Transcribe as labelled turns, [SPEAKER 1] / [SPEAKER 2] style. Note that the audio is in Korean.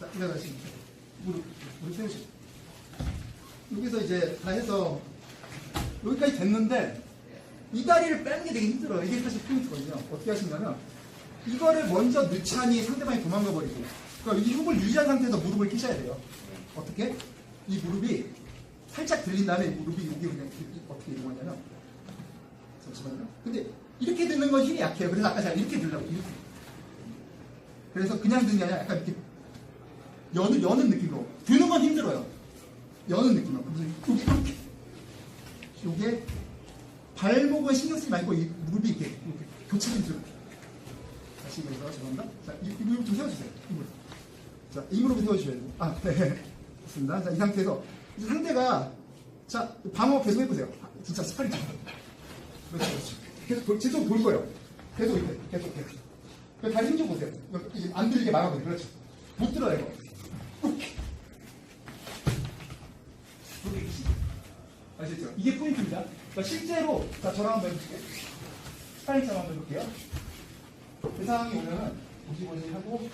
[SPEAKER 1] 자, 일어나시면 무릎, 무릎 세우시고. 여기서 이제 다 해서 여기까지 됐는데 이 다리를 빼는 게 되게 힘들어요. 이게 사실 포인트거든요. 어떻게 하시냐면 이거를 먼저 넣자니 상대방이 도망가 버리고 그러니까 이 훅을 유지한 상태에서 무릎을 끼셔야 돼요. 어떻게? 이 무릎이 살짝 들린 다음에 이 무릎이 여기 그냥 어떻게 이동하냐면 잠시만요. 근데 이렇게 드는 건 힘이 약해요. 그래서 아까 제가 이렇게 들라고 이렇게. 그래서 그냥 드는 게 아니라 약간 이렇게 여는, 여는 느낌으로 드는 건 힘들어요. 여는 느낌으로. 이렇게 요게 발목은 신경 쓰지 말고 이 무릎이 이렇게, 이렇게 교차를 들어. 다시 그래서 죄송합니다. 자, 이, 이 무릎 좀 세워주세요. 이 무릎. 자, 이 무릎을 세워주셔야 돼요. 아, 네. 좋습니다. 자, 이 상태에서 이제 상대가 자, 방어 계속 해보세요. 아, 진짜 스파링 좀. 그렇죠, 그렇죠. 계속 돌, 계속 돌 거예요. 계속 이렇게, 계속, 계속. 그 다리 힘좀 보세요. 안 들리게 막아보세요. 그렇죠. 못 들어요, 이거. 아시죠? 이게 포인트입니다. 그러니까 실제로, 자, 저랑 한번 해볼게요. 스파링처럼 한번 해볼게요. 그 상황이 오면은, 보시보시 하고,